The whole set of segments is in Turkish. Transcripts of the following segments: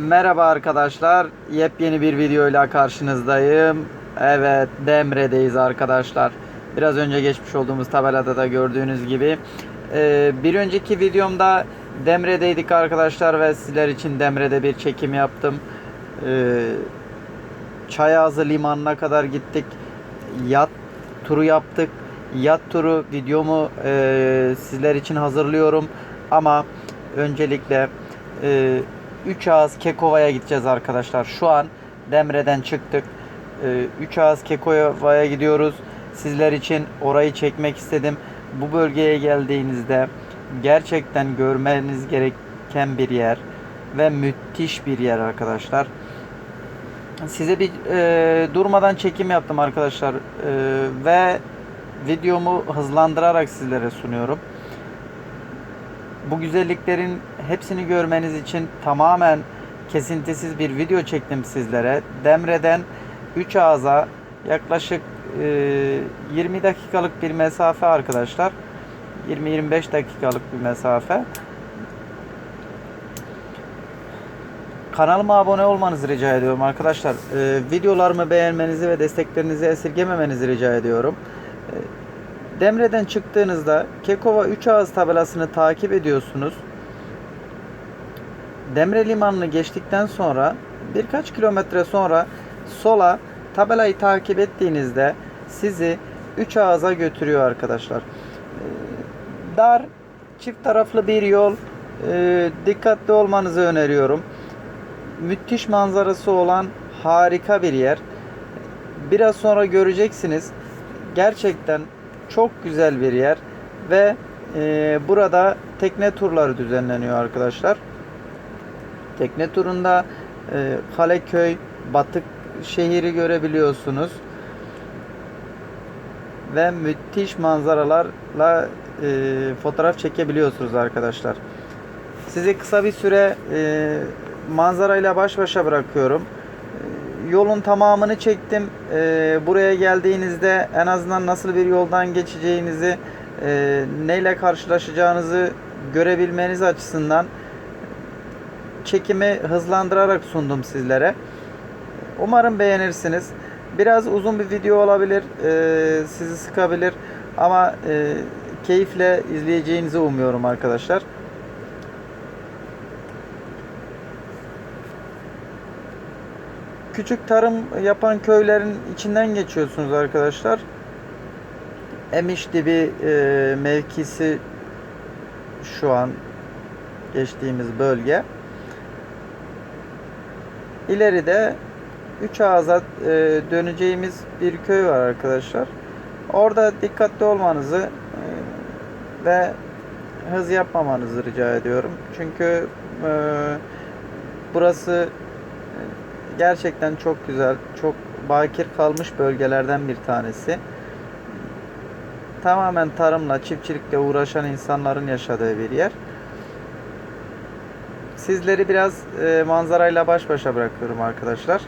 Merhaba arkadaşlar. Yepyeni bir videoyla karşınızdayım. Evet, Demre'deyiz arkadaşlar. Biraz önce geçmiş olduğumuz tabelada da gördüğünüz gibi. Ee, bir önceki videomda Demre'deydik arkadaşlar ve sizler için Demre'de bir çekim yaptım. Ee, Çayazı limanına kadar gittik. Yat turu yaptık. Yat turu videomu e, sizler için hazırlıyorum. Ama öncelikle e, Üç Ağız Kekova'ya gideceğiz arkadaşlar. Şu an Demre'den çıktık. E, Üç Ağız Kekova'ya gidiyoruz. Sizler için orayı çekmek istedim. Bu bölgeye geldiğinizde gerçekten görmeniz gereken bir yer ve müthiş bir yer arkadaşlar. Size bir e, durmadan çekim yaptım arkadaşlar E, ve videomu hızlandırarak sizlere sunuyorum. Bu güzelliklerin hepsini görmeniz için tamamen kesintisiz bir video çektim sizlere. Demre'den 3 ağza yaklaşık e, 20 dakikalık bir mesafe arkadaşlar. 20-25 dakikalık bir mesafe. Kanalıma abone olmanızı rica ediyorum arkadaşlar. Videolarımı beğenmenizi ve desteklerinizi esirgememenizi rica ediyorum. Demre'den çıktığınızda Kekova 3 ağız tabelasını takip ediyorsunuz. Demre Limanı'nı geçtikten sonra birkaç kilometre sonra sola tabelayı takip ettiğinizde sizi 3 ağıza götürüyor arkadaşlar. Ee, Dar, çift taraflı bir yol. Ee, Dikkatli olmanızı öneriyorum müthiş manzarası olan harika bir yer. Biraz sonra göreceksiniz. Gerçekten çok güzel bir yer ve e, burada tekne turları düzenleniyor arkadaşlar. Tekne turunda e, Kaleköy, Batık şehri görebiliyorsunuz ve müthiş manzaralarla e, fotoğraf çekebiliyorsunuz arkadaşlar. Sizi kısa bir süre e, manzarayla baş başa bırakıyorum. Yolun tamamını çektim. E, buraya geldiğinizde en azından nasıl bir yoldan geçeceğinizi, e, neyle karşılaşacağınızı görebilmeniz açısından çekimi hızlandırarak sundum sizlere. Umarım beğenirsiniz. Biraz uzun bir video olabilir, e, sizi sıkabilir ama e, keyifle izleyeceğinizi umuyorum arkadaşlar. Küçük tarım yapan köylerin içinden geçiyorsunuz arkadaşlar. Emiş dibi e, mevkisi şu an geçtiğimiz bölge. İleride üç ağza e, döneceğimiz bir köy var arkadaşlar. Orada dikkatli olmanızı e, ve hız yapmamanızı rica ediyorum. Çünkü e, burası gerçekten çok güzel, çok bakir kalmış bölgelerden bir tanesi. Tamamen tarımla, çiftçilikle uğraşan insanların yaşadığı bir yer. Sizleri biraz e, manzarayla baş başa bırakıyorum arkadaşlar.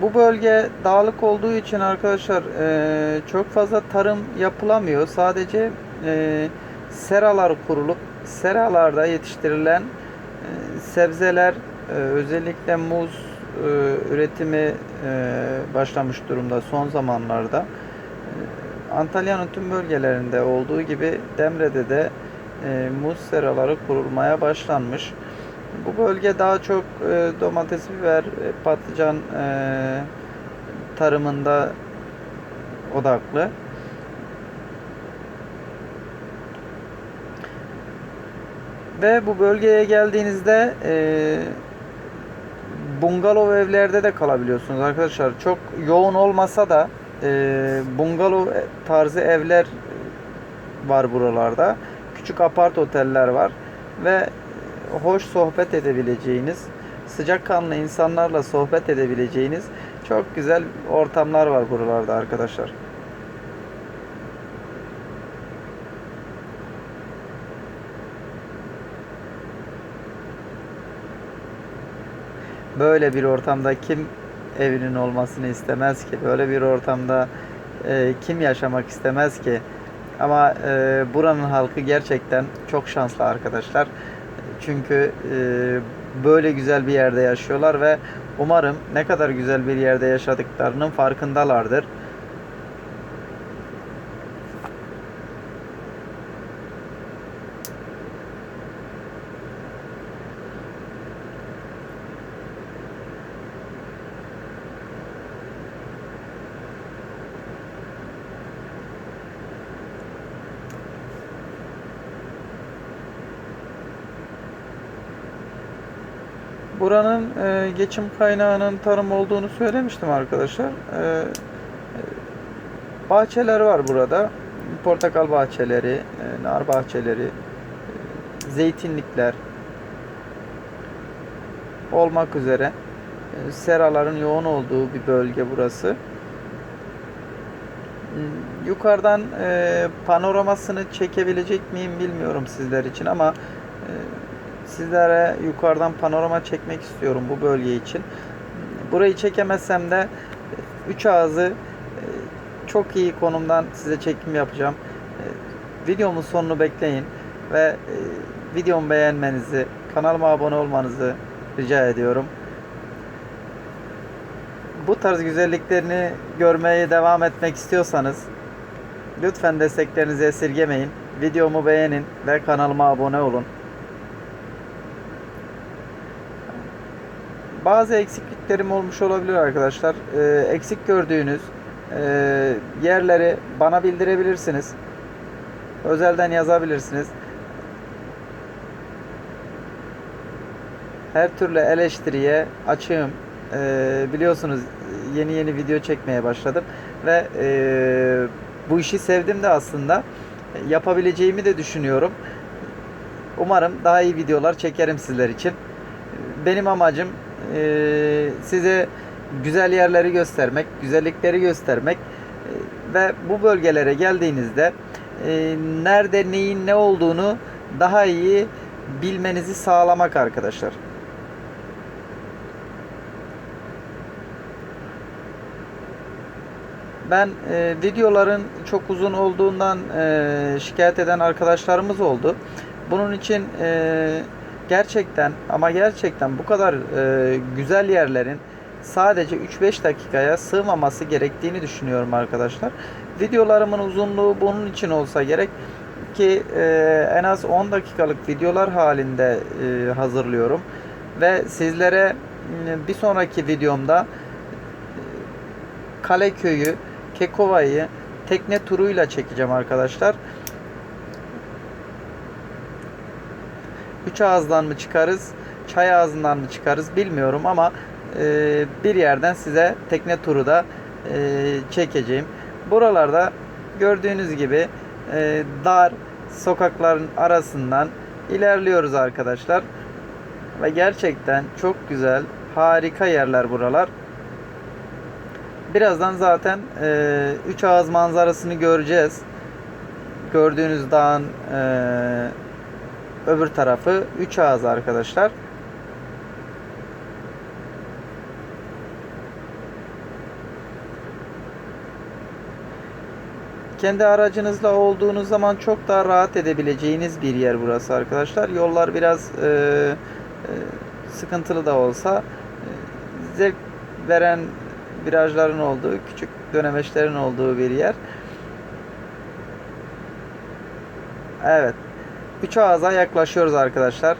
Bu bölge dağlık olduğu için arkadaşlar e, çok fazla tarım yapılamıyor. Sadece e, seralar kurulup seralarda yetiştirilen e, sebzeler e, özellikle muz e, üretimi e, başlamış durumda son zamanlarda. E, Antalya'nın tüm bölgelerinde olduğu gibi Demre'de de e, muz seraları kurulmaya başlanmış. Bu bölge daha çok e, domates, biber, e, patlıcan e, tarımında odaklı. Ve bu bölgeye geldiğinizde e, bungalov evlerde de kalabiliyorsunuz arkadaşlar. Çok yoğun olmasa da e, bungalov tarzı evler var buralarda. Küçük apart oteller var ve hoş sohbet edebileceğiniz, sıcakkanlı insanlarla sohbet edebileceğiniz çok güzel ortamlar var buralarda arkadaşlar. Böyle bir ortamda kim evinin olmasını istemez ki? Böyle bir ortamda e, kim yaşamak istemez ki? Ama e, buranın halkı gerçekten çok şanslı arkadaşlar. Çünkü e, böyle güzel bir yerde yaşıyorlar ve umarım ne kadar güzel bir yerde yaşadıklarının farkındalardır. Buranın e, geçim kaynağının tarım olduğunu söylemiştim arkadaşlar. E, e, bahçeler var burada. Portakal bahçeleri, e, nar bahçeleri, e, zeytinlikler olmak üzere e, seraların yoğun olduğu bir bölge burası. Hmm, Yukarıdan e, panoramasını çekebilecek miyim bilmiyorum sizler için ama sizlere yukarıdan panorama çekmek istiyorum bu bölge için. Burayı çekemezsem de 3 ağzı e, çok iyi konumdan size çekim yapacağım. E, Videomun sonunu bekleyin ve e, videomu beğenmenizi, kanalıma abone olmanızı rica ediyorum. Bu tarz güzelliklerini görmeye devam etmek istiyorsanız lütfen desteklerinizi esirgemeyin. Videomu beğenin ve kanalıma abone olun. Bazı eksikliklerim olmuş olabilir arkadaşlar. Ee, eksik gördüğünüz e, yerleri bana bildirebilirsiniz. Özelden yazabilirsiniz. Her türlü eleştiriye açığım. Ee, biliyorsunuz yeni yeni video çekmeye başladım ve e, bu işi sevdim de aslında yapabileceğimi de düşünüyorum. Umarım daha iyi videolar çekerim sizler için. Benim amacım e, size güzel yerleri göstermek, güzellikleri göstermek e, ve bu bölgelere geldiğinizde e, nerede neyin ne olduğunu daha iyi bilmenizi sağlamak arkadaşlar. Ben e, videoların çok uzun olduğundan e, şikayet eden arkadaşlarımız oldu. Bunun için e, gerçekten ama gerçekten bu kadar e, güzel yerlerin sadece 3-5 dakikaya sığmaması gerektiğini düşünüyorum arkadaşlar. Videolarımın uzunluğu bunun için olsa gerek ki e, en az 10 dakikalık videolar halinde e, hazırlıyorum ve sizlere e, bir sonraki videomda e, Kaleköy'ü, Kekova'yı tekne turuyla çekeceğim arkadaşlar. Üç ağızdan mı çıkarız, çay ağzından mı çıkarız bilmiyorum ama e, bir yerden size tekne turu da e, çekeceğim. Buralarda gördüğünüz gibi e, dar sokakların arasından ilerliyoruz arkadaşlar. Ve gerçekten çok güzel, harika yerler buralar. Birazdan zaten e, üç ağız manzarasını göreceğiz. Gördüğünüz dağın e, öbür tarafı üç ağız arkadaşlar. Kendi aracınızla olduğunuz zaman çok daha rahat edebileceğiniz bir yer burası arkadaşlar. Yollar biraz e, e, sıkıntılı da olsa e, zevk veren virajların olduğu, küçük dönemeçlerin olduğu bir yer. Evet. Üç ağza yaklaşıyoruz arkadaşlar.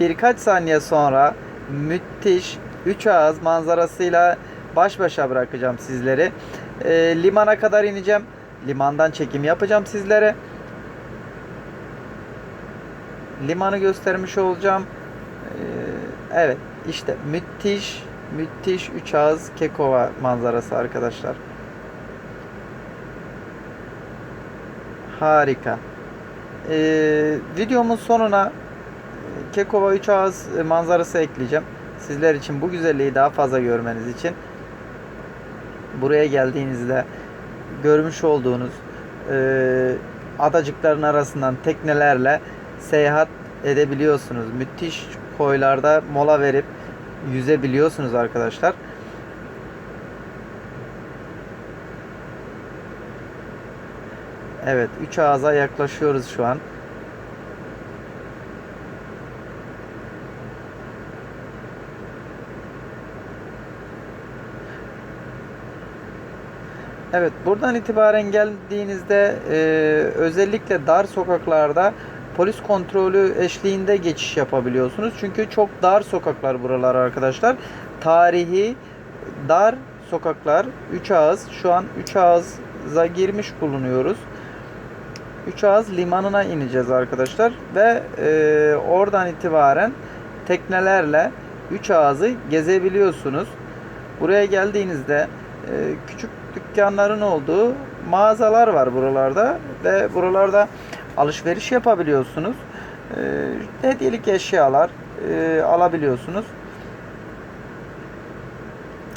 Birkaç saniye sonra müthiş üç ağız manzarasıyla baş başa bırakacağım sizleri. E, limana kadar ineceğim. Limandan çekim yapacağım sizlere. Limanı göstermiş olacağım. E, evet işte müthiş müthiş üç ağız Kekova manzarası arkadaşlar. Harika. Ee, videomun sonuna e, Kekova 3 ağız manzarası ekleyeceğim. Sizler için bu güzelliği daha fazla görmeniz için buraya geldiğinizde görmüş olduğunuz e, adacıkların arasından teknelerle seyahat edebiliyorsunuz. Müthiş koylarda mola verip yüzebiliyorsunuz arkadaşlar. Evet, üç ağza yaklaşıyoruz şu an. Evet, buradan itibaren geldiğinizde e, özellikle dar sokaklarda polis kontrolü eşliğinde geçiş yapabiliyorsunuz. Çünkü çok dar sokaklar buralar arkadaşlar. Tarihi dar sokaklar. Üç ağız. Şu an üç ağıza girmiş bulunuyoruz. Üç ağız limanına ineceğiz arkadaşlar. Ve e, oradan itibaren teknelerle üç ağızı gezebiliyorsunuz. Buraya geldiğinizde e, küçük dükkanların olduğu mağazalar var buralarda ve buralarda alışveriş yapabiliyorsunuz. E, hediyelik eşyalar e, alabiliyorsunuz.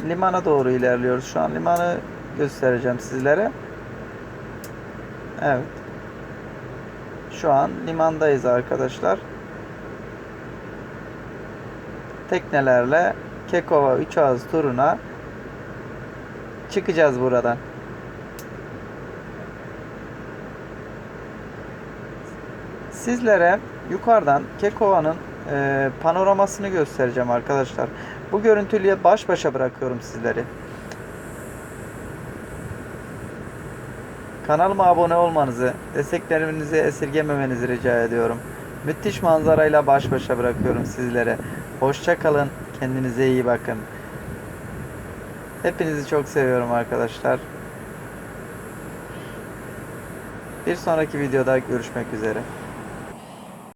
Limana doğru ilerliyoruz. Şu an limanı göstereceğim sizlere. Evet. Şu an limandayız arkadaşlar. Teknelerle Kekova 3 ağız turuna çıkacağız buradan. Sizlere yukarıdan Kekova'nın e, panoramasını göstereceğim arkadaşlar. Bu görüntüyle baş başa bırakıyorum sizleri. Kanalıma abone olmanızı, desteklerinizi esirgememenizi rica ediyorum. Müthiş manzarayla baş başa bırakıyorum sizlere. Hoşça kalın, kendinize iyi bakın. Hepinizi çok seviyorum arkadaşlar. Bir sonraki videoda görüşmek üzere.